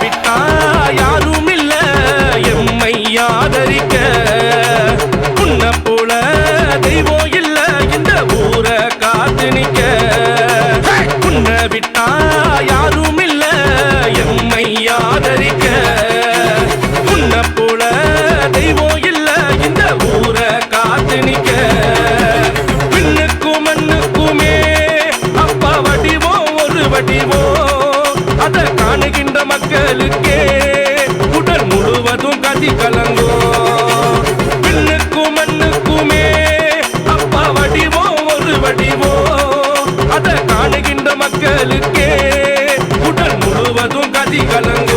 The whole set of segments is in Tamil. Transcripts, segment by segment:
விட்டா யாரும் இல்ல எம்மை ஆதரிக்க. உன்னை போல தெய்வம் முழுவதும் கலங்கோ. பெண்ணுக்கும் மண்ணுக்குமே அப்பா வடிவோ ஒரு வடிவோ. அதை காணுகின்ற மக்களுக்கே உடல் முழுவதும் கதி கலங்கோ.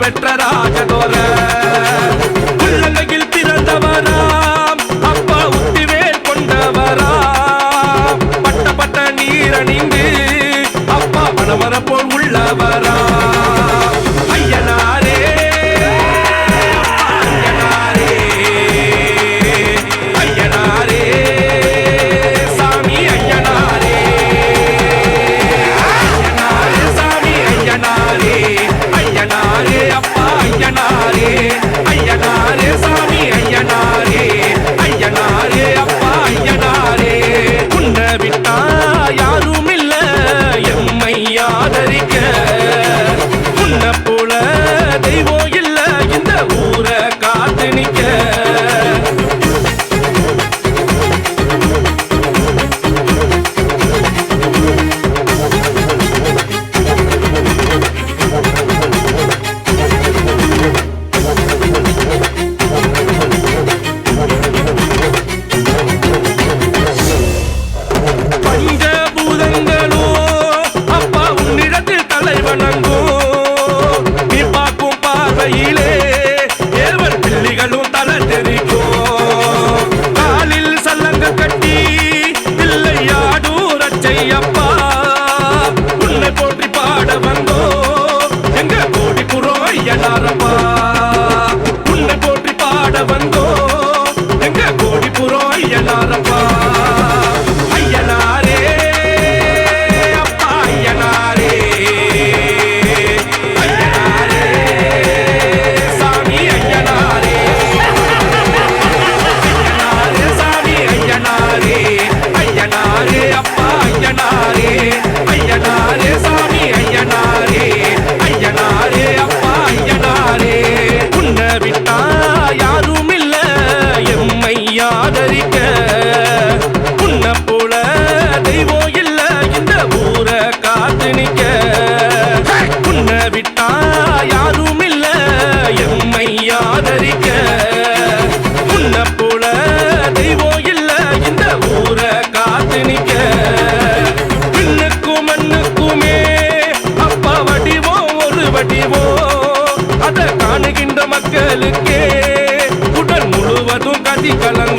பெற்ற ராஜகோர அடியடாரப்பா படிவோம் அதை காணுகின்ற மக்களுக்கே உடல் முழுவதும் கதி கலங்க